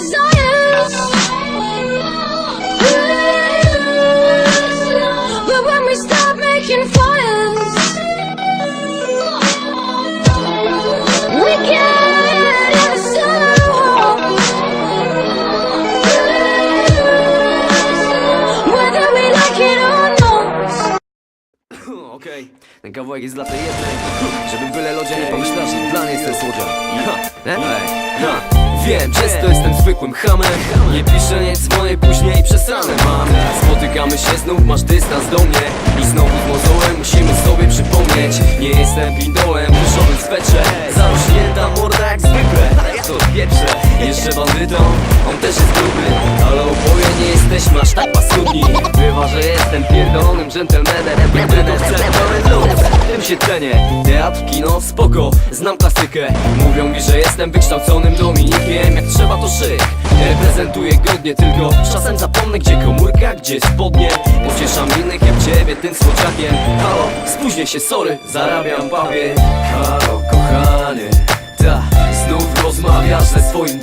science. But when we stop making fires, we get inside. Whether we like it or not. Okej, ten kawałek jest dla tej jednej Żeby byle lodzie nie pomyślał, że dla niej jestem słodzią Ha, ha. Wiem, często jestem zwykłym hamem. Nie piszę, nie dzwonię później przesrane mam Spotykamy się znów, masz dystans do mnie. I znowu z mozołem musimy sobie przypomnieć. Nie jestem pindołem, różowym swetrze Zarośnięta morda jak zwykle to pierwsze Jeszcze bandytą, on też jest gruby. Ale oboje nie jesteśmy aż tak jestem pierdolonym gentlemanem Będę chcę pełen Tym się cenię Teatr, kino, spoko Znam klasykę. Mówią mi, że jestem wykształconym Dominikiem. Jak trzeba to szyk. Reprezentuję godnie Tylko czasem zapomnę gdzie komórka, gdzie spodnie. Pocieszam innych jak ciebie tym słodziakiem. Halo, spóźnię się, sorry Zarabiam papier. Halo, kochanie Ta, znów rozmawiasz ze swoim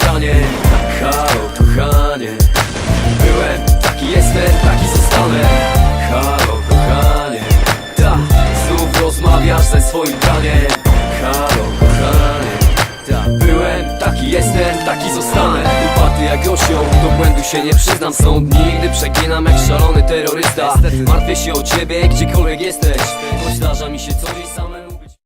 swoim braniem Halo, kochanie Ta, byłem, taki jestem, taki zostanę. Uparty jak osioł, do błędu się nie przyznam. Są dni, gdy przeginam jak szalony terrorysta. Martwię się o ciebie, gdziekolwiek jesteś. Choć zdarza mi się coś samemu